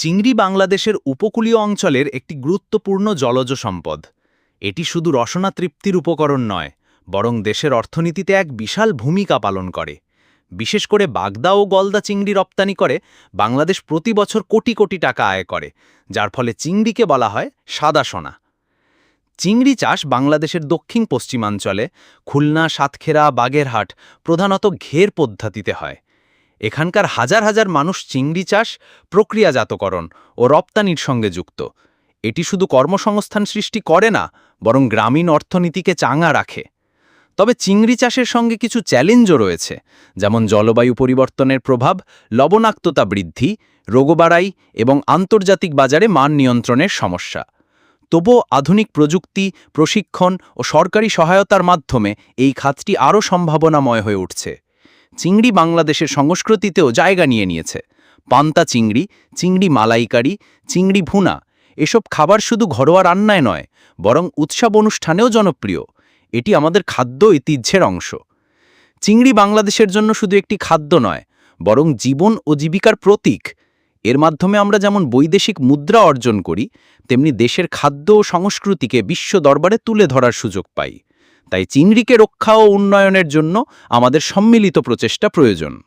চিংড়ি বাংলাদেশের উপকূলীয় অঞ্চলের একটি গুরুত্বপূর্ণ জলজ সম্পদ। এটি শুধু রসনা তৃপ্তির উপকরণ নয়, বরং দেশের অর্থনীতিতে এক বিশাল ভূমিকা পালন করে। বিশেষ করে বাগদা ও গলদা চিংড়ি রপ্তানি করে, বাংলাদেশ প্রতি বছর কোটি কোটি টাকা আয় করে, যার ফলে চিংড়িকে বলা হয় সাদা সোনা। চিংড়ি চাষ বাংলাদেশের দক্ষিণ পশ্চিমাঞ্চলে খুলনা, সাতক্ষীরা, বাগেরহাট প্রধানত ঘের পদ্ধতিতে হয়। এখানকার হাজার হাজার মানুষ চিংড়ি চাষ, প্রক্রিয়াজাতকরণ ও রপ্তানির সঙ্গে যুক্ত। এটি শুধু কর্মসংস্থান সৃষ্টি করে না, বরং গ্রামীণ অর্থনীতিকে চাঙা রাখে। তবে চিংড়ি চাষের সঙ্গে কিছু চ্যালেঞ্জও রয়েছে, যেমন জলবায়ু পরিবর্তনের প্রভাব, লবণাক্ততা বৃদ্ধি, রোগবাড়াই এবং আন্তর্জাতিক বাজারে মান নিয়ন্ত্রণের সমস্যা। তবুও আধুনিক প্রযুক্তি, প্রশিক্ষণ ও সরকারি সহায়তার মাধ্যমে এই খাতটি আরও সম্ভাবনাময় হয়ে উঠছে। চিংড়ি বাংলাদেশের সংস্কৃতিতেও জায়গা নিয়ে নিয়েছে। পান্তা চিংড়ি চিংড়ি মালাইকারি, চিংড়ি ভুনা, এসব খাবার শুধু ঘরোয়া রান্নায় নয়, বরং উৎসব অনুষ্ঠানেও জনপ্রিয়। এটি আমাদের খাদ্য ঐতিহ্যের অংশ। চিংড়ি বাংলাদেশের জন্য শুধু একটি খাদ্য নয়, বরং জীবন ও জীবিকার প্রতীক। এর মাধ্যমে আমরা যেমন বৈদেশিক মুদ্রা অর্জন করি, তেমনি দেশের খাদ্য ও সংস্কৃতিকে বিশ্ব দরবারে তুলে ধরার সুযোগ পাই। তাই চিংড়িকে রক্ষা ও উন্নয়নের জন্য আমাদের সম্মিলিত প্রচেষ্টা প্রয়োজন।